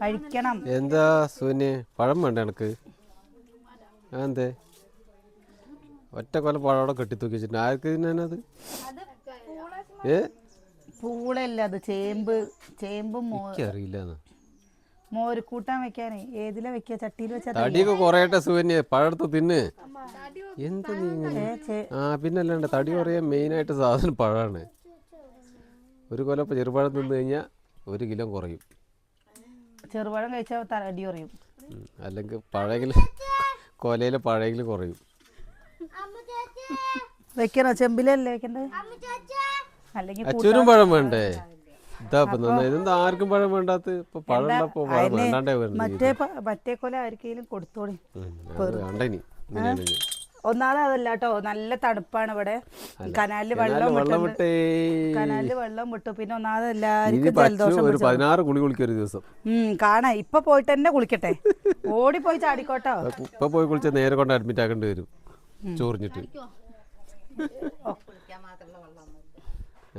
കഴിക്കണം. എന്താ സൂന്യ പഴം വേണ്ട എനക്ക്? എന്തേ ഒറ്റ കൊല പഴം അവിടെ കെട്ടിത്തൂക്കി വെച്ചിട്ടുണ്ട്. ആർക്ക് തിന്നാനത് ഏ? പൂളല്ല അത്? ചേമ്പ് ചേമ്പും മോ എനിക്കറിയില്ല മോര് കൂട്ടാൻ വെക്കാനേ. ഏതിലാ വെക്കുക ചട്ടിയിൽ വെച്ചാ തടിയൊക്കെ കുറയട്ടെ സൂന്യ പഴത്ത് തിന്ന്. എന്താ നീ ഇങ്ങനെ? ആ പിന്നെ അല്ലാണ്ട് തടി കുറയാൻ മെയിനായിട്ട് സാധനം പഴമാണ് ഒരു കൊല ചെറുപഴം തിന്നു കഴിഞ്ഞാൽ ഒരു കിലോ കുറയും. ചെറുപഴം കഴിച്ചാൽ തലടി കുറയും. അല്ലെങ്കിൽ പഴയെങ്കിൽ കൊലയിൽ പഴയെങ്കിൽ കുറയും. വെക്കണോ? ചെമ്പിലല്ലേ വെക്കണ്ടേ? അല്ലെങ്കിൽ അച്ചൂരും പഴം വേണ്ടേ? ഇതാ ഇതെന്താ ആർക്കും പഴം വേണ്ടാത്ത ഇപ്പൊ പഴം ഉള്ളപ്പോ പഴം വേണ്ടാണ്ടേ വരുന്നത് മറ്റേ മറ്റേ കൊല ആർക്കെങ്കിലും കൊടുത്തോളി. ഒന്നാമത് അതല്ല കേട്ടോ നല്ല തണുപ്പാണ് ഇവിടെ. കനാലിൽ വെള്ളം വെള്ളം വിട്ടു. കനാലിൽ വെള്ളം വിട്ടു. പിന്നെ ഒന്നാമത് എല്ലാവർക്കും ജലദോഷം പതിനാറ് കുളി കുളിക്കും ഒരു ദിവസം. കാണാ. ഇപ്പൊ പോയിട്ട് തന്നെ കുളിക്കട്ടെ. ഓടി പോയി ചാടിക്കോട്ടോ. ഇപ്പൊ പോയി കുളിച്ച നേരെ കൊണ്ട് അഡ്മിറ്റ് ആക്കേണ്ടി വരും. ചോറിഞ്ഞിട്ട്.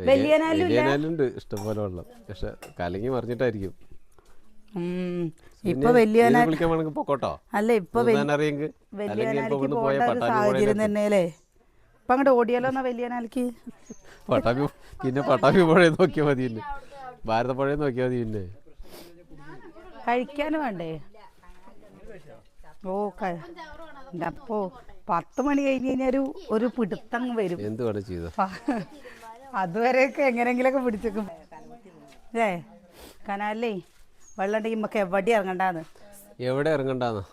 വലിയനാലുണ്ട് ഇഷ്ടംപോലെ വെള്ളം. പക്ഷെ കലങ്ങി മറിഞ്ഞിട്ടായിരിക്കും. ഇപ്പൊ വലിയ അല്ല ഇപ്പൊ വലിയനാലിക്ക് പോകേണ്ട ഒരു സാഹചര്യം തന്നെയല്ലേ? അങ്ങോട്ട് ഓടിയാലോ എന്നാ വലിയനാലിക്ക് പട്ടാമ്പി പിന്നെ പട്ടാമ്പി പുഴ നോക്കിയാൽ മതി പിന്നെ. ഭാരതപ്പുഴ നോക്കിയാൽ മതി പിന്നെ. കഴിക്കാൻ വേണ്ടേ? ഓ അപ്പോ പത്ത് മണി കഴിഞ്ഞ് കഴിഞ്ഞാൽ ഒരു ഒരു പിടുത്തം വരും. എന്തുവാണ് വേണം അതുവരെയൊക്കെ എങ്ങനെങ്കിലൊക്കെ പിടിച്ചേക്കും. അല്ലേ കനാലേ വെള്ളം ഉണ്ടെങ്കിൽ നമുക്ക് എവിടെ ഇറങ്ങണ്ടാന്ന്? എവിടെ ഇറങ്ങണ്ടാന്നോ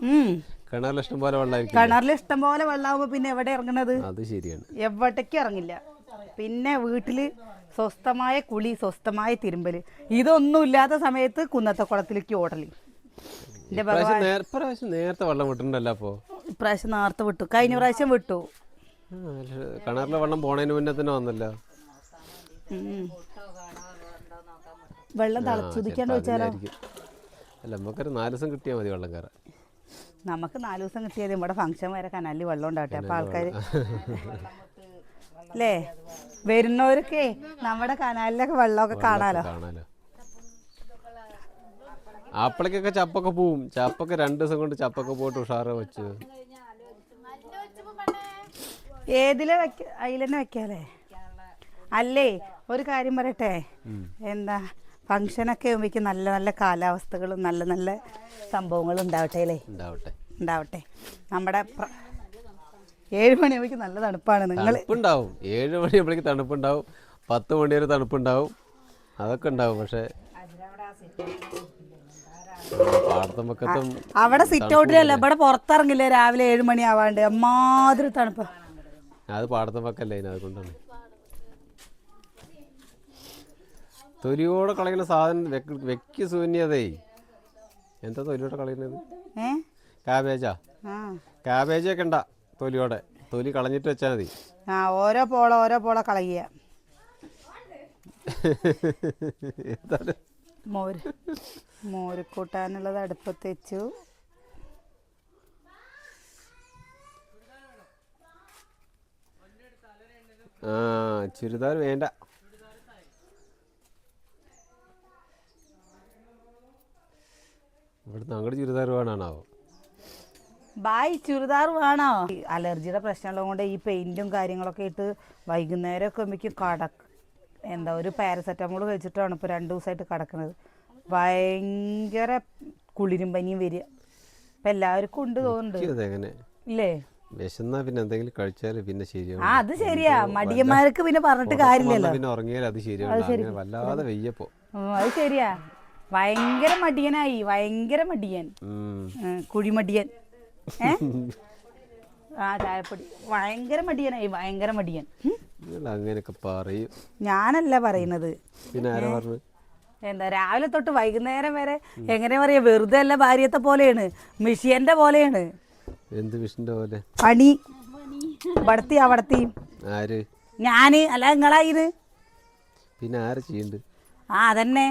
കിണറിൽ ഇഷ്ടം പോലെ വെള്ളമായിരിക്കും കിണറിൽ ഇഷ്ടം പോലെ വെള്ളമാകുമ്പോ പിന്നെ എവിടെ ഇറങ്ങണത്? അത് ശരിയാണ്. എവിടേക്കും ഇറങ്ങില്ല. പിന്നെ വീട്ടിൽ സ്വസ്ഥമായ കുളി സ്വസ്ഥമായ തിരുമ്പൽ. ഇതൊന്നും ഇല്ലാത്ത സമയത്ത് കുന്നത്തെ കുളത്തിലേക്ക് ഓടൽ. എന്റെ ഇപ്രാവശ്യം നേര- നേരത്തെ വെള്ളം വിട്ടിട്ടുണ്ടല്ലോ അപ്പോ? ഇപ്രാവശ്യം നേരത്തെ വിട്ടു. കഴിഞ്ഞ പ്രാവശ്യം വിട്ടു. കിണറിലെ വെള്ളം പോണതിന് മുന്നേ തന്നെ വന്നല്ലോ. വെള്ളം തിളച്ചുദിക്കാണ്ട് വെച്ചാലോ? അല്ല നമുക്കൊരു നാല് ദിവസം കിട്ടിയാൽ മതി വെള്ളം കയറാൻ. നമുക്ക് നാല് ദിവസം കിട്ടിയത് ഇവിടെ ഫംഗ്ഷൻ വരെ കനാലിൽ വെള്ളം ഉണ്ടാവട്ടെ. അപ്പൊ ആൾക്കാർ അല്ലേ വരുന്നവരൊക്കെ നമ്മുടെ കനാലിലൊക്കെ വെള്ളമൊക്കെ കാണാലോ? ആപ്പിളക്കൊക്കെ ചപ്പൊക്കെ പോവും. ചപ്പൊക്കെ രണ്ട് ദിവസം കൊണ്ട് ചപ്പൊക്കെ പോയിട്ട് ഉഷാറ് വെച്ച്. ഏതിലെ വെക്ക അതിലെന്നെ വെക്കാലേ അല്ലേ ഒരു കാര്യം പറയട്ടെ. എന്താ ഫംഗ്ഷനൊക്കെ ആകുമ്പോഴേക്കും നല്ല നല്ല കാലാവസ്ഥകളും നല്ല നല്ല സംഭവങ്ങളും ഉണ്ടാവട്ടെ അല്ലേ? ഉണ്ടാവട്ടെ. ഉണ്ടാവട്ടെ. നമ്മുടെ ഏഴ് മണിയാകുമ്പോഴേക്കും നല്ല തണുപ്പാണ്. നിങ്ങൾ തണുപ്പുണ്ടാവും. ഏഴ് മണിയാകുമ്പോഴേക്ക് തണുപ്പുണ്ടാവും. പത്ത് മണി വരെ തണുപ്പുണ്ടാവും. അതൊക്കെ ഉണ്ടാവും. പക്ഷേ അവിടെ സിറ്റ് ഔട്ടിലല്ല ഇവിടെ പുറത്തിറങ്ങില്ലേ രാവിലെ ഏഴ് മണി ആവാണ്ട്. അമ്മാതിരി തണുപ്പ്. അത് പാടത്തും പക്കല്ലേ അതിന് അതുകൊണ്ടാണ് തൊലിയോടെ കളയുന്ന സാധനം വെക്ക് ശൂന്യതേ എന്താ തൊലിയോടെ കളയുന്നത്? കാബേജാ? ആ. കാബേജൊക്കെ ഉണ്ടാ തൊലിയോടെ. തൊലി കളഞ്ഞിട്ട് വെച്ചാൽ മതി. ആ ഓരോ പോള ഓരോ പോള കളയുക. എന്താണ്? മോര്. മോര് കൂട്ടാനുള്ളത് അടുപ്പത്ത് വെച്ചു. ആ ചുരിദാർ വേണ്ട. ഇവിടുന്ന് അങ്ങോട്ട് ചുരിദാർ വേണാണാവോ? ബായ് ചുരിദാർ വേണോ? അലർജിയുടെ പ്രശ്നമുള്ളത് കൊണ്ട് ഈ പെയിന്റും കാര്യങ്ങളൊക്കെ ഇട്ട് വൈകുന്നേരമൊക്കെ മിക്ക കടക്ക് എന്താ ഒരു പാരസെറ്റമോൾ കഴിച്ചിട്ടാണ് ഇപ്പോൾ രണ്ട് ദിവസമായിട്ട് കിടക്കുന്നത് ഭയങ്കര കുളിരും പനിയും വരിക. ഇപ്പം എല്ലാവർക്കും ഉണ്ട് തോന്നുന്നുണ്ട്. ഇല്ലേ? വിശന്നാ പിന്നെ എന്തെങ്കിലും കഴിച്ചാൽ പിന്നെ ശരിയാവും ആ അത് ശരിയാ. മടിയന്മാർക്ക് പിന്നെ പറഞ്ഞിട്ട് കാര്യമില്ലല്ലോ. പിന്നെ ഉറങ്ങിയാൽ അത് ശരിയാവും വല്ലാതെ വെയ്യപ്പോ. അത് ശരിയാ. ഭയങ്കര മടിയനായി ഭയങ്കര മടിയൻ. കുഴിമടിയൻ. ഏ? ആ ചായപ്പൊടി. ഭയങ്കര മടിയനായി ഭയങ്കര മടിയൻ. അങ്ങനെയൊക്കെ പറയും. ഞാനല്ല പറയുന്നത്. എന്താ രാവിലെ തൊട്ട് വൈകുന്നേരം വരെ എങ്ങനെ പറയാ വെറുതെ അല്ല ഭാര്യത്തെ പോലെയാണ് മിഷിയന്റെ പോലെയാണ്. എന്ത് മിഷിന്റെ പോലെ? പണി. ഇവിടത്തി അവിടത്തി ആര്? ഞാൻ അല്ല നിങ്ങളായത് പിന്നെ ആര് ചെയ്യണ്ട്? ആ അതന്നെ.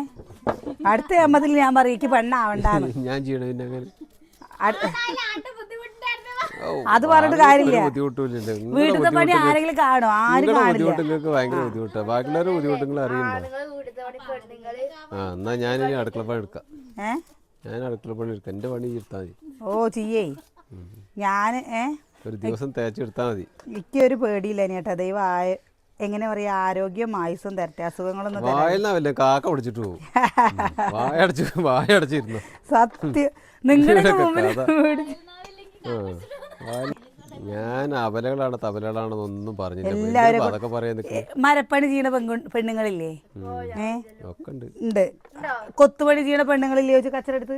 അടുത്ത അമ്മത്തിൽ ഞാൻ പറയും എനിക്ക് പെണ്ണാവണ്ടാന്ന്. ഞാൻ ചെയ്യണം പിന്നെ അങ്ങനെ. അത് പറഞ്ഞിട്ട് കാര്യമില്ല. വീട്ടിലത്തെ പണി ആരെങ്കിലും കാണോ ആരും കാണില്ല. ബുദ്ധിമുട്ട് നിങ്ങൾക്ക് ഭയങ്കര ബുദ്ധിമുട്ടാണ് ബാക്കിയുള്ളവരുടെ ബുദ്ധിമുട്ടുകൾ അറിയണ്ടോ ആ എന്നാ ഞാൻ ഇനി അടുക്കള പണി എടുക്കാം. ഞാൻ അടുക്കള പണി എടുക്കാം. എന്റെ പണി എടുത്താൽ മതി. ഓ ചെയ്യേ. ഞാൻ ഏ? ഒരു ദിവസം തേച്ചെടുത്താൽ മതി. എനിക്ക് ഒരു പേടിയില്ല ചേട്ടാ ദൈവം ആയ എങ്ങനെ പറയാ ആരോഗ്യം ആയുസും തരട്ടെ അസുഖങ്ങളൊന്നും തരാ വായനാവല്ലേ കാക്ക പിടിച്ചിട്ട് പോകും വായ അടച്ച് വായ അടച്ചിരുന്നു. സത്യം. നിങ്ങളുടെ മുമ്പിൽ ഞാൻ അബലകളാണ് തബലകളാണെന്നൊന്നും പറഞ്ഞില്ല. അതൊക്കെ പറയാൻ നിൽക്കും മരപ്പണി ചെയ്യണ പെണ്ണുങ്ങളില്ലേ? ഏ? ഒക്കെ ഉണ്ട്. ഉണ്ട്. കൊത്തുപണി ചെയ്യണ പെണ്ണുങ്ങളില്ലേ ചോദിച്ചു കച്ചറെടുത്ത്?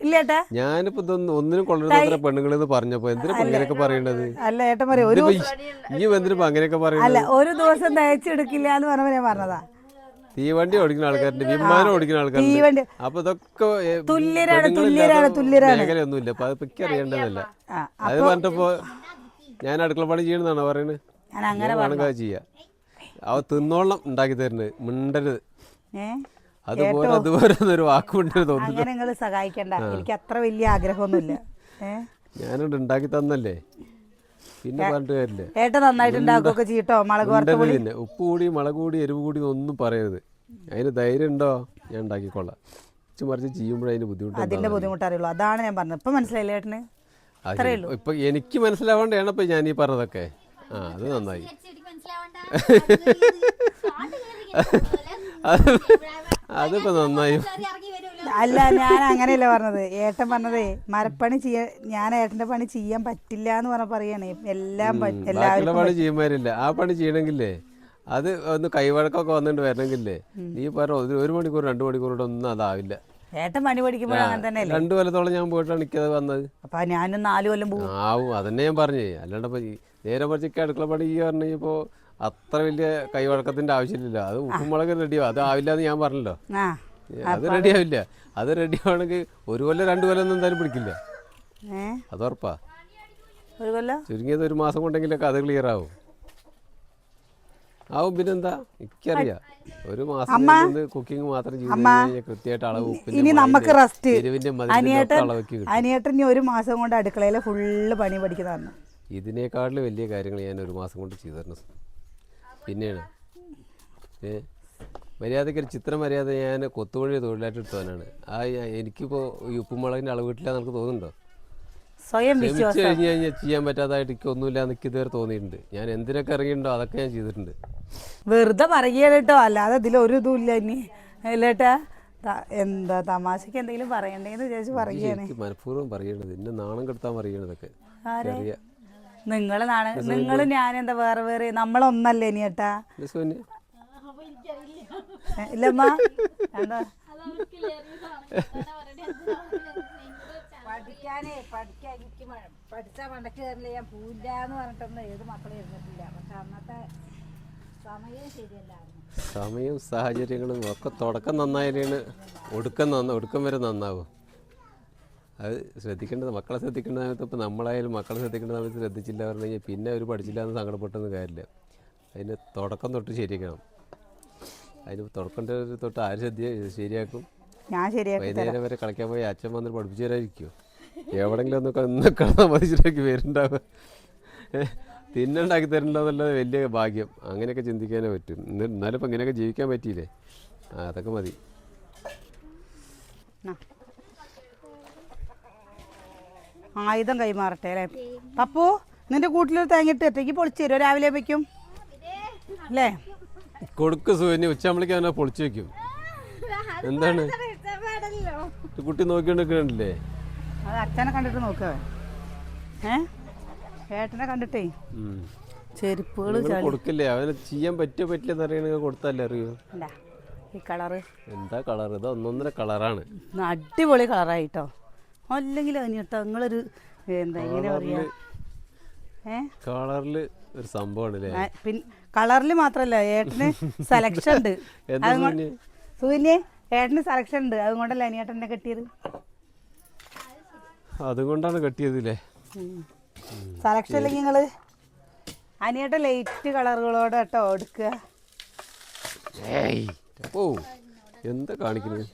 ഇല്ല ഏട്ടാ ഞാനിപ്പോ ഇതൊന്നും ഒന്നിനും കൊണ്ടുവരുന്ന പെണ്ണുങ്ങൾ എന്ന് പറഞ്ഞപ്പോ എന്തിനാ അങ്ങനെയൊക്കെ പറയേണ്ടത് അല്ല ഏട്ടൻ പറയാ ഒരു എന്തിനാ അങ്ങനെയൊക്കെ പറയുന്നത് അല്ല ഒരു ദിവസം തയ്ച്ചെടുക്കില്ല എന്ന് പറഞ്ഞപ്പോ ഞാൻ പറഞ്ഞതാ. തീവണ്ടി ഓടിക്കുന്ന ആൾക്കാരുണ്ട് വിമാനം ഓടിക്കുന്ന ആൾക്കാരുണ്ട്. അപ്പൊ ഇതൊക്കെ തുല്യരാണ്, തുല്യരാണ്, തുല്യരാണ്. മേഖലയൊന്നുമില്ല. അപ്പൊ അതൊക്കെ അറിയേണ്ടതല്ല? അത് പറഞ്ഞപ്പോ ഞാൻ അടുക്കള പണി ചെയ്യണെന്നാണ് പറയുന്നത് ചെയ്യാ. അവ തിന്നോളം ഉണ്ടാക്കി തരുന്നത് മിണ്ടരുത്. ഏ? അതുപോലെ അതുപോലെ ഒരു വാക്ക് മിണ്ടരുത് ഒന്ന് അങ്ങനെ നിങ്ങൾ സഹായിക്കണ്ട. എനിക്ക് അത്ര വലിയ ആഗ്രഹമൊന്നുമില്ല. ഞാനിവിടെ ഉണ്ടാക്കി തന്നല്ലേ? പിന്നെ പറഞ്ഞിട്ട് കാര്യമില്ല. ഏട്ടൻ നന്നായിട്ട് ഉണ്ടാക്കുകയൊക്കെ ചെയ്യട്ടോ? മുളക് പിന്നെ ഉപ്പ് കൂടി മുളക് കൂടി എരിവ് കൂടി ഒന്നും പറയരുത്. അതിന് ധൈര്യം ഉണ്ടോ? ഞാൻ ഉണ്ടാക്കിക്കൊള്ളാം ഇച്ച് മറിച്ച് ചെയ്യുമ്പോഴേ അതിന് ബുദ്ധിമുട്ട് അതിന്റെ ബുദ്ധിമുട്ട് അറിയുള്ളൂ. അതാണ് ഞാൻ പറഞ്ഞത്. ഇപ്പൊ മനസ്സിലായില്ലേ ഏട്ടന്? ഇപ്പൊ എനിക്ക് മനസ്സിലാവേണ്ടതാണ് ഇപ്പൊ ഞാൻ ഈ പറഞ്ഞതൊക്കെ. ആ അത് നന്നായി. അതിപ്പോ നന്നായി. അല്ല ഞാൻ അങ്ങനെയല്ല പറഞ്ഞത്. ഏട്ടൻ പറഞ്ഞതേ മരപ്പണി ചെയ്യാൻ ഞാൻ ഏട്ടന്റെ പണി ചെയ്യാൻ പറ്റില്ല എന്ന് പറഞ്ഞ പറയണേ. എല്ലാം എല്ലാവരും പണി ചെയ്യുമാരില്ല ആ പണി ചെയ്യണമെങ്കിലേ അത് ഒന്ന് കൈവഴക്കൊക്കെ വന്നിട്ട് വരണമെങ്കിലേ നീ പറഞ്ഞ ഒരു മണിക്കൂർ രണ്ട് മണിക്കൂർ കൊണ്ട് ഒന്നും അതാവില്ല. ഏട്ടൻ പണി പഠിക്കുമ്പോൾ അങ്ങനെ തന്നെയല്ലേ? രണ്ടു കൊല്ലത്തോളം ഞാൻ പോയിട്ടാണ് എനിക്കത് വന്നത്. അപ്പൊ ഞാനും നാലു കൊല്ലം പോകും ആവും അതന്നെ ഞാൻ പറഞ്ഞേ. അല്ലാണ്ട് നേരെ മറിച്ചൊക്കെ അടുക്കള പണി ഈ പറഞ്ഞു കഴിഞ്ഞപ്പോ അത്ര വലിയ കൈവഴക്കത്തിന്റെ ആവശ്യമില്ല അത് ഉപ്പുമുളക് റെഡിയാവും അത് ആവില്ല എന്ന് ഞാൻ പറഞ്ഞല്ലോ. അത് റെഡിയാവില്ല അത് റെഡി ആവണമെങ്കിൽ ഒരു കൊല്ലം രണ്ടു കൊല്ലം ഒന്നും എന്തായാലും പിടിക്കില്ല. അത് ഉറപ്പാ. ഒരു കൊല്ലം? ചുരുങ്ങിയത് ഒരു മാസം കൊണ്ടെങ്കിലൊക്കെ അത് ക്ലിയർ ആവും. ആവും പിന്നെന്താ? എനിക്കറിയാം. ഒരു മാസം കുക്കിംഗ് മാത്രം കൃത്യമായിട്ട് അളവ് ഇനി നമുക്ക് റെസ്റ്റ് അനിയേട്ടൻ ഇനി ഒരു മാസം കൊണ്ട് അടുക്കളയിലെ ഫുള്ള് പണി പഠിക്കുന്നതാണ്. ഇതിനേക്കാളും വലിയ കാര്യങ്ങൾ ഞാൻ ഒരു മാസം കൊണ്ട് ചെയ്തു തരണം പിന്നെയാണ് ഏ? മര്യാദയ്ക്ക് ഒരു ചിത്രം മര്യാദ ഞാൻ കൊത്തുവഴി തൊഴിലായിട്ട് എടുത്തവനാണ്. ആ എനിക്കിപ്പോൾ ഈ ഉപ്പുമുളകിന്റെ അളവ് കിട്ടില്ല എന്ന് തോന്നുന്നുണ്ടോ? സ്വയം ശ്രമിച്ചു വിശ്വാസം. കഴിഞ്ഞ് കഴിഞ്ഞാൽ ചെയ്യാൻ പറ്റാത്തതായിട്ട് എനിക്ക് ഒന്നുമില്ല എന്നൊക്കെ എനിക്ക് ഇതുവരെ തോന്നിയിട്ടുണ്ട്. ഞാൻ എന്തിനൊക്കെ ഇറങ്ങിയിട്ടുണ്ടോ അതൊക്കെ ഞാൻ ചെയ്തിട്ടുണ്ട്. വെറുതെ പറയുകയാണ് കേട്ടോ. അല്ലാതെ ഇതിൽ ഒരു ഇതും ഇല്ല ഇനി അല്ലേട്ടാ എന്താ തമാശക്ക് എന്തെങ്കിലും പറയണ്ടേന്ന് വിചാരിച്ച് പറയുകയാണ്. എനിക്ക് മനഃപൂർവം പറയണത് എന്നെ നാണം കെടുത്താൻ പറയണതൊക്കെ ആരെ? അറിയാം നിങ്ങൾ ഞാൻ എന്താ ഞാനെന്താ വേറെ വേറെ? നമ്മളൊന്നല്ലേ ഇനി ഏട്ടാ? ഇല്ലമ്മ. എന്താ? പഠിക്കാനേ പഠിക്കാൻ എനിക്ക് മ- പഠിച്ചാൽ മണ്ടക്ക് കയറില്ല ഞാൻ എന്ന് പറഞ്ഞിട്ടൊന്നും ഏത് മക്കളും ഇരുന്നിട്ടില്ല. പക്ഷെ അന്നത്തെ സമയം ശരിയല്ലായിരുന്നു. സമയവും സാഹചര്യങ്ങളും ഒക്കെ തുടക്കം നന്നായാലാണ്. ഒടുക്കം നന്ന ഒടുക്കം വരെ നന്നാവും. അത് ശ്രദ്ധിക്കേണ്ടത് മക്കളെ ശ്രദ്ധിക്കേണ്ട സമയത്ത് ഇപ്പോൾ നമ്മളായാലും മക്കളെ ശ്രദ്ധിക്കേണ്ട സമയത്ത് ശ്രദ്ധിച്ചില്ല പറഞ്ഞു കഴിഞ്ഞാൽ പിന്നെ അവർ പഠിച്ചില്ല എന്ന് സങ്കടപ്പെട്ടൊന്നും കാര്യമില്ല. അതിന് തുടക്കം തൊട്ട് ശരിയാക്കണം. അതിന് തുടക്കം തൊട്ട് ആര് ശ്രദ്ധ ശരിയാക്കും? വൈകുന്നേരം വരെ കളിക്കാൻ പോയി അച്ഛൻ വന്നിട്ട് പഠിപ്പിച്ചു തരാതിരിക്കുമോ എവിടെങ്കിലും ഒന്ന് ഒന്ന് കളാൻ മതിച്ചിട്ടൊക്കെ വരുന്നുണ്ടാവുക തിന്നുണ്ടാക്കി തരണ്ടെന്നുള്ളത് വലിയ ഭാഗ്യം. അങ്ങനെയൊക്കെ ചിന്തിക്കാനേ പറ്റും. എന്നാലും ഇപ്പം ഇങ്ങനെയൊക്കെ ജീവിക്കാൻ പറ്റിയില്ലേ? ആ അതൊക്കെ മതി ആ. ആയുധം കൈമാറട്ടെ അല്ലേ? പപ്പു നിന്റെ കൂട്ടിലൊരു തേങ്ങിട്ട് ഒറ്റയ്ക്ക് പൊളിച്ചു തരുമോ രാവിലെ വയ്ക്കും അല്ലേ? കൊടുക്ക് സൂര്യ ഉച്ച അവനെ പൊളിച്ചു വെക്കും. എന്താണ്? കുട്ടി നോക്കിണ്ടേ അത് അച്ഛനെ കണ്ടിട്ട് നോക്കുക ഏ? ഏട്ടനെ കണ്ടിട്ടേ. ഉം. ചെരുപ്പുകൾ കൊടുക്കില്ലേ? അവനെ ചെയ്യാൻ പറ്റിയോ പറ്റില്ലെന്ന് അറിയണമെങ്കിൽ കൊടുത്തല്ലേ അറിയൂ. എന്താ ഈ കളറ്. എന്താ കളർ ഇത് ഒന്നൊന്നര കളറാണ്. അടിപൊളി കളറായിട്ടോ. അല്ലെങ്കിൽ അതിനിട്ടോ നിങ്ങളൊരു എന്താ ഇങ്ങനെ പറയാ. കളറിൽ ഒരു സംഭവമാണ് പിന്നെ കളറിൽ മാത്രല്ല ഏട്ടന് സെലക്ഷൻ ഉണ്ട്. സൂര്യ? ഏട്ടന് സെലക്ഷൻ ഉണ്ട്. അതുകൊണ്ടല്ലേ അനിയേട്ടനെ കെട്ടിയത്? അതുകൊണ്ടാണ് കെട്ടിയതില്ലേ? സെലക്ഷൻ അല്ലെങ്കിൽ നിങ്ങൾ അനിയേട്ടൻ ലൈറ്റ് കളറുകളോടെ കേട്ടോ എടുക്കുക. എന്താ കാണിക്കുന്നത്?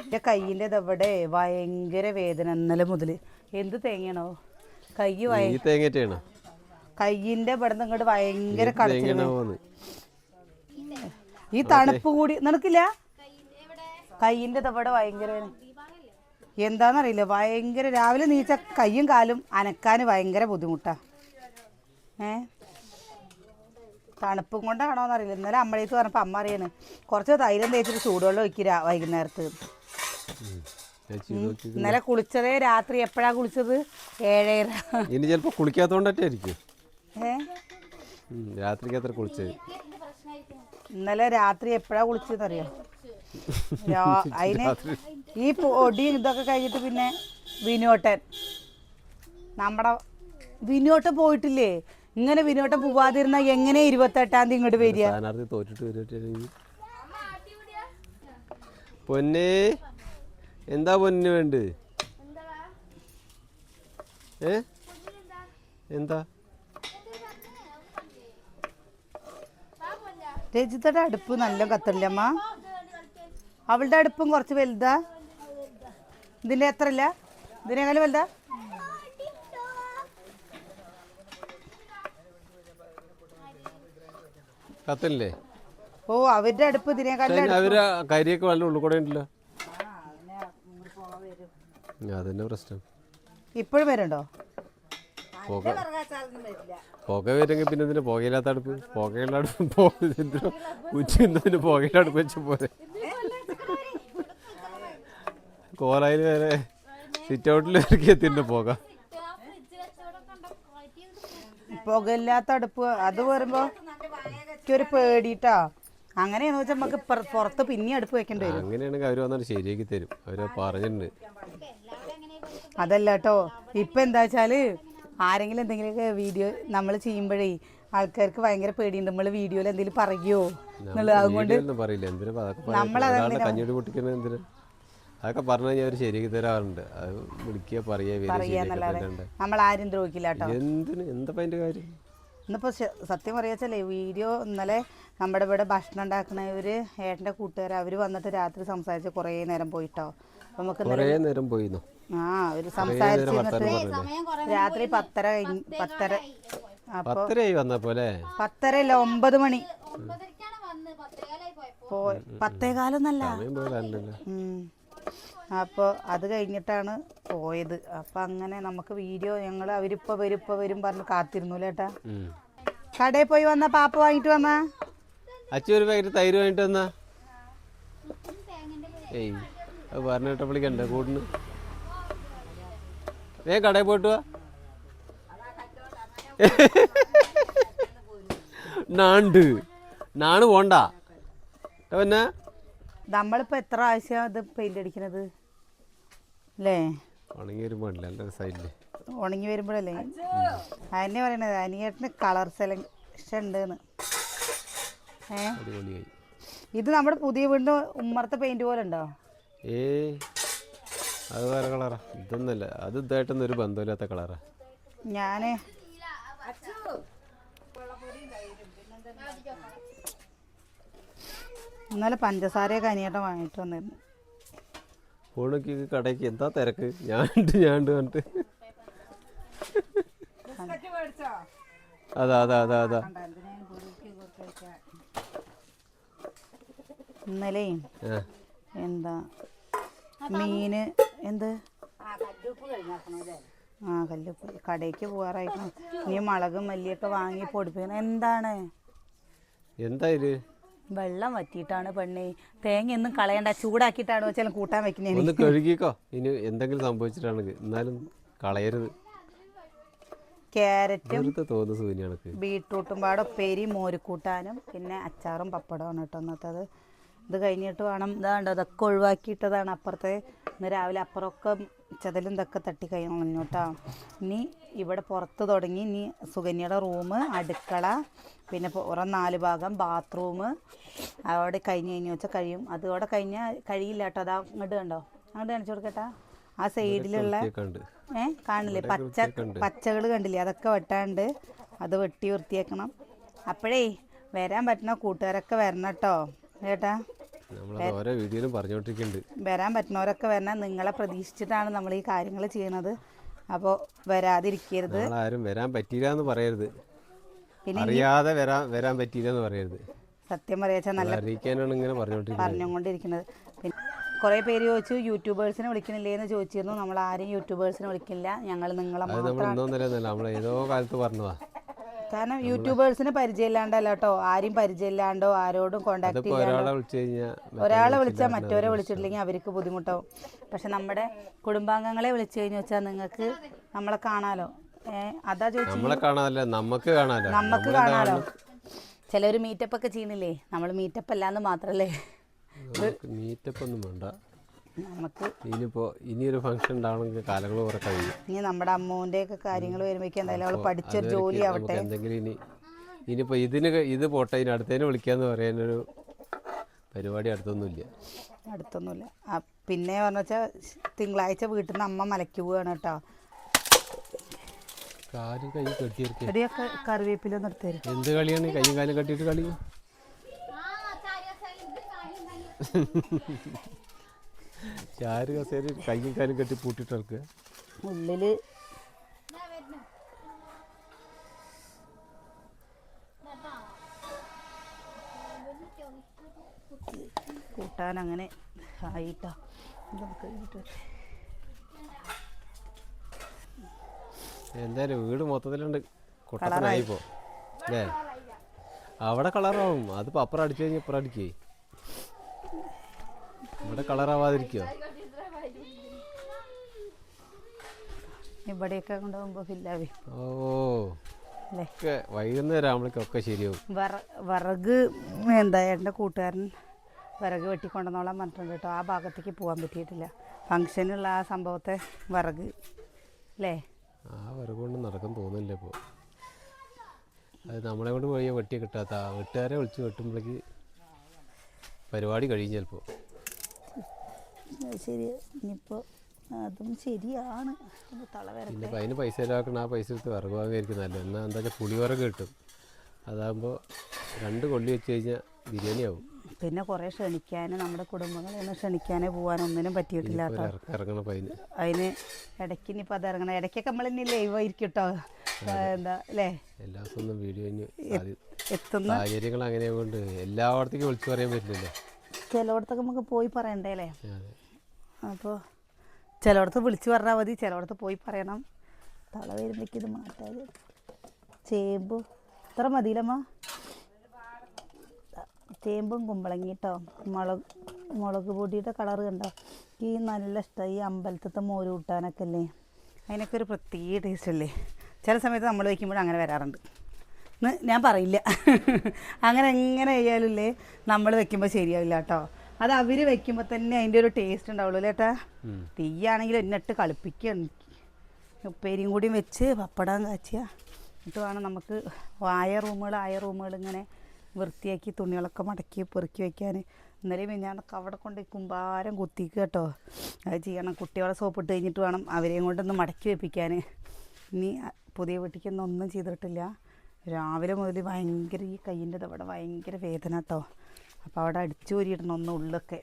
എന്റെ കയ്യിന്റെ ഇതവിടെ ഭയങ്കര വേദന ഇന്നലെ മുതൽ. എന്ത് തേങ്ങയാണോ? കൈ ഈ തേങ്ങറ്റാണ്. കയ്യിന്റെ ഇവിടെ നിന്ന് ഇങ്ങോട്ട് ഭയങ്കര കടച്ചിൽ ഈ തണുപ്പ് കൂടി നിനക്കില്ല? കയ്യിന്റെ ഇതവിടെ ഭയങ്കര വേദന. എന്താണെന്നറിയില്ല ഭയങ്കര രാവിലെ നീച്ച കയ്യും കാലും അനക്കാൻ ഭയങ്കര ബുദ്ധിമുട്ടാ. ഏ? തണുപ്പും കൊണ്ടാണോ എന്നറിയില്ല ഇന്നലെ അമ്മഴേത്ത് പറഞ്ഞപ്പോൾ അമ്മ അറിയാണ് കുറച്ച് തൈലം തേച്ചിട്ട് ചൂടുവെള്ളം ഒഴിക്കുക വൈകുന്നേരത്ത്. ഇന്നലെ കുളിച്ചതേ രാത്രി എപ്പോഴാ കുളിച്ചത്? ഏഴര. ഇനി ചിലപ്പോൾ കുളിക്കാത്തോണ്ടറ്റായിരിക്കും ഏ? രാത്രിക്ക് അത്ര കുളിച്ചത് ഇന്നലെ രാത്രി എപ്പോഴാ കുളിച്ചതെന്നറിയോ? അതിന് ഈ പൊടിയും ഇതൊക്കെ കഴിഞ്ഞിട്ട് പിന്നെ വിനോട്ടൻ. നമ്മുടെ വിനോട്ടൻ പോയിട്ടില്ലേ? ഇങ്ങനെ വിനോട്ടം പോവാതിരുന്ന എങ്ങനെ ഇരുപത്തെട്ടാം തീയതി ഇങ്ങോട്ട് വരിക? സ്ഥാനാർത്ഥി തോറ്റിട്ട് പൊന്നെ എന്താ പൊന്നിന് വേണ്ട ഏ? എന്താ? രജിതയുടെ അടുപ്പ് നല്ല കത്തല്ലേ അമ്മ? അവളുടെ അടുപ്പും കുറച്ച് വലുതാ? ഇതിന്റെ എത്ര ഇതിനേക്കാളും വലുതാ? കത്തല്ലേ? ഓ അവരുടെ അടുപ്പ് ഇതിനേക്കാളും അവർ കരിയൊക്കെ വല്ല കൂടെ ഉണ്ടല്ലോ. അതന്നെ പ്രശ്നം. ഇപ്പോഴും വരുണ്ടോ പുക പുക വരുമെങ്കിൽ പിന്നെ ഇതിന് പുകയില്ലാത്ത അടുപ്പ്? പുകയുള്ള അടുപ്പ് പുക എന്തിനോ ഉച്ച എന്തിനു പുകയിലെ അടുപ്പ് വെച്ച് പോരെ. കോലായിൽ വരെ സിറ്റ് ഔട്ടിൽ വരെ എത്തിന്റെ പുക. പുകയില്ലാത്ത അടുപ്പ് അത് വരുമ്പോ എനിക്കൊരു പേടിട്ടാ. അങ്ങനെയാന്ന് വെച്ചാൽ നമുക്ക് പുറ- പുറത്ത് പിന്നെ അടുപ്പ് വെക്കേണ്ടി വരും. അങ്ങനെയാണെങ്കിൽ അവർ വന്നിട്ട് ശരിയാക്കി തരും. അവർ പറഞ്ഞിട്ടുണ്ട്. അതല്ല കേട്ടോ ഇപ്പൊ എന്താ വെച്ചാൽ ആരെങ്കിലും എന്തെങ്കിലുമൊക്കെ വീഡിയോ നമ്മൾ ചെയ്യുമ്പോഴേ ആൾക്കാർക്ക് ഭയങ്കര പേടിയുണ്ട്. നമ്മൾ വീഡിയോയിൽ എന്തെങ്കിലും പറയോ? എന്നുള്ളത് അതുകൊണ്ട് എന്തിനാ അതൊക്കെ പറഞ്ഞു കഴിഞ്ഞാൽ അവർ ശരിയാക്കി തരാറുണ്ട്. അത് വിളിക്കുക പറയുക നമ്മൾ ആരും ദ്രോഹിക്കില്ല കേട്ടോ എന്തിന്? എന്താ അതിന്റെ കാര്യം? ഇന്നിപ്പോൾ സത്യം പറയാച്ചല്ലേ വീഡിയോ ഇന്നലെ നമ്മുടെ ഇവിടെ ഭക്ഷണം ഉണ്ടാക്കുന്ന ഒരു ഏട്ടന്റെ കൂട്ടുകാർ അവർ വന്നിട്ട് രാത്രി സംസാരിച്ച് കുറേ നേരം പോയിട്ടോ. നമുക്ക് കുറേ നേരം പോയി ആ ഒരു കുറേ സംസാരിച്ച് രാത്രി പത്തര കഴിഞ്ഞ് പത്തര അപ്പോൾ പത്തരയായി വന്നപ്പോ അല്ലേ? പത്തര അല്ല ഒമ്പത് മണി. പോയി പത്തേകാലൊന്നല്ല. അപ്പോൾ അത് കഴിഞ്ഞിട്ടാണ് പോയത്. അപ്പം അങ്ങനെ നമുക്ക് വീഡിയോ ഞങ്ങൾ അവരിപ്പോൾ വരും ഇപ്പോൾ വരും പറഞ്ഞ് കാത്തിരുന്നു ചേട്ടാ. കടയിൽ പോയി വന്ന പാപ്പ വാങ്ങിട്ട് വന്ന? അച്ഛൻ ഒരു പാക്കറ്റ് തൈര് വാങ്ങിട്ട് വന്ന? ഏയ് അത് പറഞ്ഞു കേട്ടപ്പോഴേക്കണ്ട കൂട്ടിന് വേ കടയിൽ പോയിട്ട് വാ. നാണ്ട്. നാണ് പോണ്ട. പിന്നെ നമ്മളിപ്പോൾ എത്ര ആവശ്യം ഇത് പെയിന്റ് അടിക്കണത്? അല്ലേ ഉണങ്ങി വരുമ്പോഴല്ലേ രസമായില്ലേ ഉണങ്ങി വരുമ്പോഴല്ലേ? അതിനെ പറയണത് അനിയേട്ടന് കളർ സെലക്ഷൻ ഉണ്ടെന്ന്. ഏ? ഇത് നമ്മുടെ പുതിയ വീടിന്റെ ഉമ്മറത്തെ പെയിന്റ് പോലെ ഉണ്ടോ? ഏ അത് വേറെ കളറാ ഇതൊന്നല്ല അത് ഇതായിട്ടൊന്നും ഒരു ബന്ധമില്ലാത്ത കളറാ ഞാൻ ഇന്നലെ പഞ്ചസാരയൊക്കെ അനിയേട്ടൻ വാങ്ങിട്ട് വന്നിരുന്നു. ഫോണൊക്കെ കടയ്ക്ക്. എന്താ തിരക്ക്? പറഞ്ഞിട്ട്. ബിസ്ക്കറ്റ് മേടിച്ചോ? അതാ അതാ അതാ അതാ. ഇന്നലെ എന്താ മീന് എന്ത്? ആ കല്ലുപ്പ് കഴിഞ്ഞാക്കണല്ലേ ആ കല്ലുപ്പ്. കടയ്ക്ക് പോകാറായിരുന്നു ഇനി മുളകും മല്ലിയൊക്കെ വാങ്ങി പൊടിപ്പിക്കണം എന്താണ്? എന്താ ഇത്? വെള്ളം വറ്റിയിട്ടാണ് പെണ്ണേ. തേങ്ങ ഒന്നും കളയണ്ട ചൂടാക്കിയിട്ടാണ് വെച്ചാലും കൂട്ടാൻ വെക്കുന്നേ ഒന്ന് കഴുകിക്കോ. ഇനി എന്തെങ്കിലും സംഭവിച്ചിട്ടാണെങ്കിൽ എന്നാലും കളയരുത്. ക്യാരറ്റും തോന്നുന്ന സൂര്യനക്ക് ബീട്രൂട്ടും പാടെ ഉപ്പേരി മോരുക്കൂട്ടാനും പിന്നെ അച്ചാറും പപ്പടമാണ് കേട്ടോ ഇന്നത്തത്. ഇത് കഴിഞ്ഞിട്ട് വേണം. ഇതാണ്ടോ അതൊക്കെ ഒഴിവാക്കിയിട്ടതാണ് അപ്പുറത്തെ. ഇന്ന് രാവിലെ അപ്പുറമൊക്കെ ചതലും ഇതൊക്കെ തട്ടി കഴിഞ്ഞു കേട്ടോ ഇനി ഇവിടെ പുറത്ത് തുടങ്ങി ഇനി സുകന്യയുടെ റൂം അടുക്കള പിന്നെ പുറം നാല് ഭാഗം ബാത്റൂം അവിടെ കഴിഞ്ഞ് കഴിഞ്ഞ് വെച്ചാൽ കഴിയും. അതോടെ കഴിഞ്ഞാൽ കഴിയില്ല കേട്ടോ. അതാ അങ്ങോട്ട് കണ്ടോ? അങ്ങോട്ട് കാണിച്ചു കൊടുക്കട്ടാ. ആ സൈഡിലുള്ള ഏ? കാണില്ലേ? പച്ച പച്ചകൾ കണ്ടില്ലേ? അതൊക്കെ വെട്ടാണ്ട് അത് വെട്ടി വൃത്തിയാക്കണം. അപ്പോഴേ വരാൻ പറ്റുന്ന കൂട്ടുകാരൊക്കെ വരണം കേട്ടോ. ചേട്ടാ നമ്മളത് ഓരോ വീഡിയോയിലും പറഞ്ഞുകൊണ്ടിരിക്കുന്നുണ്ട്. വരാൻ പറ്റുന്നവരൊക്കെ വരണം. നിങ്ങളെ പ്രതീക്ഷിച്ചിട്ടാണ് നമ്മൾ ഈ കാര്യങ്ങൾ ചെയ്യുന്നത്. അപ്പോൾ വരാതിരിക്കരുത്. ആരും വരാൻ പറ്റിയില്ല എന്ന് പറയരുത്. അറിയാതെ വരാൻ വരാൻ പറ്റിയില്ല എന്ന് പറയരുത്. സത്യം പറയാച്ചാൽ നല്ല അറിയിക്കാനാണ് ഇങ്ങനെ പറഞ്ഞുകൊണ്ടിരിക്കുന്നത്. പിന്നെ കുറേ പേര് ചോദിച്ചു യൂട്യൂബേഴ്സിനെ വിളിക്കണില്ലേ? എന്ന് ചോദിച്ചിരുന്നു. നമ്മൾ ആരും യൂട്യൂബേഴ്സിനെ വിളിക്കില്ല. ഞങ്ങൾ നിങ്ങളെ നമ്മൾ ഏതോ കാലത്ത് പറഞ്ഞതാ. കാരണം യൂട്യൂബേഴ്സിന് പരിചയമില്ലാണ്ടല്ല കേട്ടോ ആരും പരിചയമില്ലാണ്ടോ ആരോടും കോണ്ടാക്ട് ഒരാളെ വിളിച്ചു ഒരാളെ വിളിച്ചാൽ മറ്റവരെ വിളിച്ചിട്ടില്ലെങ്കിൽ അവർക്ക് ബുദ്ധിമുട്ടാവും. പക്ഷെ നമ്മുടെ കുടുംബാംഗങ്ങളെ വിളിച്ചു കഴിഞ്ഞു വെച്ചാൽ നിങ്ങൾക്ക് നമ്മളെ കാണാലോ. അതാ ചോദിച്ചു. നമുക്ക് കാണാലോ. ചിലവർ മീറ്റപ്പ് ഒക്കെ ചെയ്യണില്ലേ? നമ്മൾ മീറ്റപ്പ് അല്ലാന്ന് മാത്രല്ലേ? മീറ്റപ്പ് ഒന്നും വേണ്ട. നമുക്ക് ഇനിയിപ്പോൾ ഇനിയൊരു ഫംഗ്ഷൻ ഉണ്ടാവണമെങ്കിൽ കാലങ്ങൾ കുറെ കഴിയും ഇനി നമ്മുടെ അമ്മൂന്റെ ഒക്കെ കാര്യങ്ങൾ വരുമ്പോഴേക്കും എന്തായാലും അവൾ പഠിച്ചൊരു ജോലി ആവട്ടെ. എന്തെങ്കിലും ഇനി ഇനിയിപ്പോൾ ഇതിന് ഇത് പോട്ടെ ഇനി അടുത്തതിന് വിളിക്കാന്ന് പറയാനൊരു പരിപാടി അടുത്തൊന്നുമില്ല. അടുത്തൊന്നുമില്ല. പിന്നെ പറഞ്ഞു വെച്ചാൽ തിങ്കളാഴ്ച വീട്ടിൽ നിന്ന് അമ്മ മലയ്ക്ക് പോവാണ് കേട്ടോ. കാലും കൈ കെട്ടിയിരിക്കുക ചെടിയൊക്കെ കറിവേപ്പിലൊന്നും എടുത്തു തരും. എന്ത് കളിയാണ്? കൈയും കാലും കെട്ടിയിട്ട് കളി? ചാര് കസേര കൈയും കാലും കെട്ടി പൂട്ടിയിട്ട് ഇറക്കുക ഉള്ളിൽ. കൂട്ടാൻ അങ്ങനെ ആയിട്ടോ. നമുക്ക്. എന്തായാലും വീട് മൊത്തത്തിലുണ്ട്. കുട്ടനായിപ്പോ അല്ലേ? അവിടെ കളറാവും. അത് അപ്പുറം അടിച്ചു കഴിഞ്ഞാൽ ഇപ്പുറം അടിക്കേ. ഇവിടെ കളറാവാതിരിക്കോ ഇവിടെയൊക്കെ കൊണ്ടുപോകുമ്പോ ഫില്ലാവേ. ഓ ഒക്കെ വൈകുന്നേരം ആകുമ്പോഴേക്കൊക്കെ ശരിയാവും. വിറ വിറക് എന്താ എന്റെ കൂട്ടുകാരൻ വിറക് വെട്ടിക്കൊണ്ടെന്നോളാൻ പറഞ്ഞിട്ടുണ്ട് കേട്ടോ. ആ ഭാഗത്തേക്ക് പോകാൻ പറ്റിയിട്ടില്ല. ഫങ്ഷനുള്ള ആ സംഭവത്തെ വിറക് അല്ലേ? ആ വിറക് കൊണ്ട് നടക്കാൻ തോന്നില്ല ഇപ്പോൾ അത് നമ്മളെ കൊണ്ട് പോയി വെട്ടി കിട്ടാത്ത വെട്ടുകാരെ വിളിച്ച് വെട്ടുമ്പോഴേക്ക് പരിപാടി കഴിയും ചിലപ്പോൾ ശരി ഇനിയിപ്പോൾ അതും ശരിയാണ്. തള പിന്നെ വരട്ടെ അതിന് പൈസ ചിലവാക്കണം ആ പൈസ എടുത്ത് വിറക് വാങ്ങിയിരിക്കും നല്ലത്. എന്നാൽ എന്താ വെച്ചാൽ പുളിവിറക് കിട്ടും. അതാകുമ്പോൾ രണ്ട് കൊള്ളി വെച്ച് കഴിഞ്ഞാൽ ബിരിയാണി ആവും. പിന്നെ കുറേ ക്ഷണിക്കാൻ നമ്മുടെ കുടുംബങ്ങൾ ഒന്ന് ക്ഷണിക്കാനേ പോകാൻ ഒന്നിനും പറ്റിയിട്ടില്ല ഇറങ്ങണം അതിന്. അതിന് ഇടയ്ക്ക് ഇനിയിപ്പോൾ അത് ഇറങ്ങണം. ഇടയ്ക്കൊക്കെ നമ്മൾ ഇനി ലൈവ് ആയിരിക്കും കേട്ടോ എന്താ അല്ലേ എല്ലാ ദിവസവും വീഡിയോ എത്തുന്ന സാഹചര്യങ്ങൾ അങ്ങനെ കൊണ്ട് എല്ലായിടത്തേക്കും വിളിച്ചു പറയാൻ പറ്റില്ലല്ലോ. ചിലയിടത്തൊക്കെ നമുക്ക് പോയി പറയണ്ടേ അല്ലേ അപ്പോൾ ചിലയിടത്ത് വിളിച്ച് പറഞ്ഞാൽ മതി ചിലയിടത്ത് പോയി പറയണം. തള വരുമ്പോഴേക്ക് ഇത് മാറ്റാതെ. ചേമ്പ്. ഇത്ര മതിയില്ലമ്മ. ചേമ്പും കുമ്പളങ്ങി കേട്ടോ മുളക് മുളക് പൊടിയുടെ കളറ് കണ്ടോ? ഈ നല്ല ഇഷ്ടം ഈ അമ്പലത്തിലത്തെ മോര് കൂട്ടാനൊക്കെ അല്ലേ അതിനൊക്കെ ഒരു പ്രത്യേക ടേസ്റ്റ് അല്ലേ? ചില സമയത്ത് നമ്മൾ വയ്ക്കുമ്പോഴും അങ്ങനെ വരാറുണ്ട്. ഞാൻ പറയില്ല. അങ്ങനെ എങ്ങനെ ചെയ്യാലും നമ്മൾ വെക്കുമ്പോൾ ശരിയാവില്ല കേട്ടോ അത് അവർ വെക്കുമ്പോൾ തന്നെ അതിന്റെ ഒരു ടേസ്റ്റ് ഉണ്ടാവുള്ളൂ ചേട്ടാ. തീയാണെങ്കിൽ എന്നിട്ട് കളിപ്പിക്കുകയാണ് ഉപ്പേരിയും കൂടി വെച്ച് പപ്പടം കാച്ചിയ. എന്നിട്ട് വേണം നമുക്ക് ആയ റൂമുകൾ ആയ റൂമുകൾ ഇങ്ങനെ വൃത്തിയാക്കി തുണികളൊക്കെ മടക്കി പെറുക്കി വെക്കാൻ ഇന്നലെ മിഞ്ഞാന്നൊക്കെ അവിടെ കൊണ്ട് കുമ്പാരം കുത്തിക്കുക കേട്ടോ. അത് ചെയ്യണം. കുട്ടികളെ സോപ്പിട്ട് കഴിഞ്ഞിട്ട് വേണം അവരെയും കൊണ്ടൊന്ന് മടക്കി വെപ്പിക്കാൻ ഇനി പുതിയ വീട്ടിലേക്കൊന്നും ഒന്നും ചെയ്തിട്ടില്ല. രാവിലെ മുതൽ ഭയങ്കര ഈ കയ്യിന്റെ ഇവിടെ ഭയങ്കര വേദന കേട്ടോ. അപ്പോൾ അവിടെ അടിച്ചു കോരിയിടണം ഒന്ന് ഉള്ളൊക്കെ.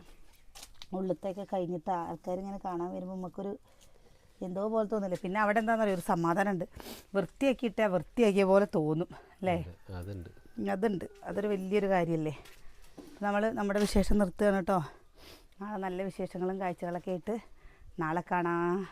ഉള്ളത്തൊക്കെ കഴിഞ്ഞിട്ട് ആൾക്കാരിങ്ങനെ കാണാൻ വരുമ്പോൾ നമുക്കൊരു എന്തോ പോലെ തോന്നില്ല? പിന്നെ അവിടെ എന്താണെന്ന് പറയുക ഒരു സമാധാനമുണ്ട്. വൃത്തിയാക്കിയിട്ടാൽ വൃത്തിയാക്കിയ പോലെ തോന്നും അല്ലേ? അതെ, അതുണ്ട്. അതുണ്ട്. അതൊരു വലിയൊരു കാര്യമല്ലേ നമ്മൾ നമ്മുടെ വിശേഷം നിർത്തുകയാണ് കേട്ടോ. നാളെ നല്ല വിശേഷങ്ങളും കാഴ്ചകളൊക്കെ ആയിട്ട് നാളെ കാണാം.